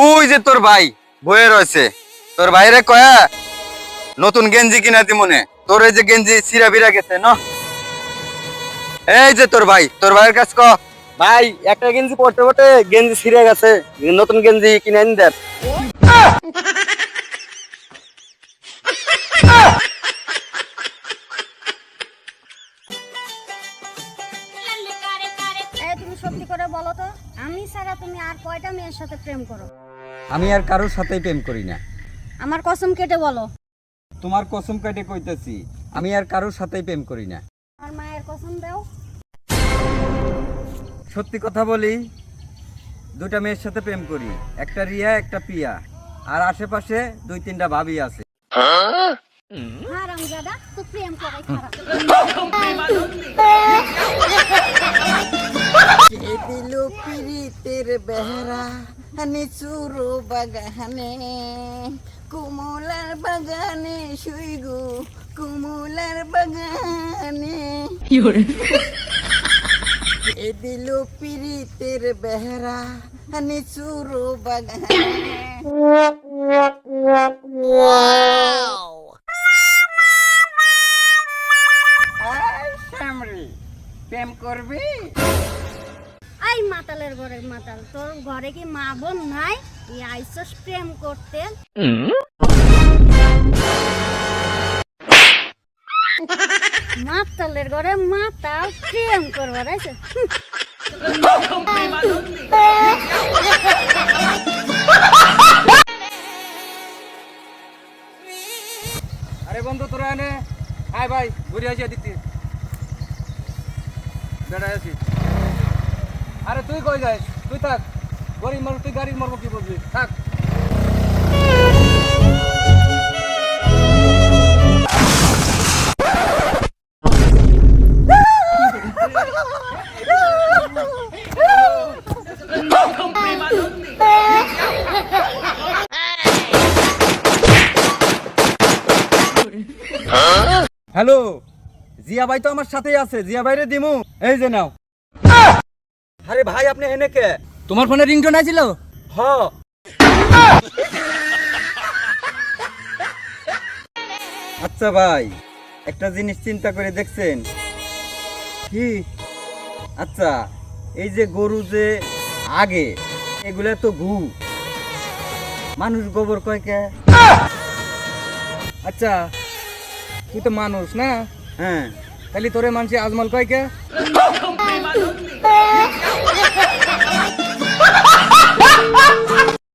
ওই যে তোর ভাই বয়ে রয়েছে। তোর ভাইরে কয়া, নতুন গেঞ্জি কিনা মনে তোর এই যে গেঞ্জি সিরা বিরা গেছে, ন? এই যে তোর ভাই, তোর ভাইয়ের কাছে ক। ভাই, একটা গেঞ্জি পড়তে পড়তে গেঞ্জি ছিঁড়ে গেছে। নতুন গেঞ্জি কিনে দেন। তুমি সত্যি করে বলো তো আমি ছাড়া তুমি আর কয়টা মেয়ের সাথে প্রেম করো? আমি আর কারোর সাথেই প্রেম করি না। আমার কসম কেটে বলো। তোমার কসম কাটে কইতেছি আমি আর কারোর সাথেই প্রেম করি না। আমার মায়ের কসম দাও। সত্যি কথা বলি দুটা মেয়ের সাথে প্রেম করি একটা রিয়া একটা পিয়া আর আশেপাশে দুই তিনটা ভাবি আছে। তো প্রেম করে খারাপ। দিল পিরিতের বেহরা নিচুরো বাগানে কুমলার বাগানে শুই গো কুমলার বাগানে কে দিল পিরিতের বেহরা নিচুরো বাগানে প্রেম করবি? এই মাতালের ঘরে মাতাল। তোর ঘরে কি মা বোন নাই? আইসস প্রেম করতে। মাতালের ঘরে মাতাল প্রেম করবার আছে আরে বন্ধু, তোরা এনে হাই ভাই, ঘুরে আসি দিতি বেড়াই আছি আরে তুই কই যাস? তুই থাক। গরিব মানুষ, তুই গাড়ির মরবো কি বলবি থাক। হ্যালো জিয়া ভাই তো আমার সাথেই আছে। জিয়া ভাইরে দিমু। এই যে নাও। আরে ভাই আপনি এনে কে? তোমার ফোনে রিংটোন আছিল হ। আচ্ছা ভাই একটা জিনিস চিন্তা করে দেখছেন। কি? আচ্ছা এই যে গরু যে আগে এগুলা তো ঘু। মানুষ গোবর কয় কে? আচ্ছা তুই তো মানুষ না? হ্যাঁ তাহলে তোরে মানছি আজমল কয় কে?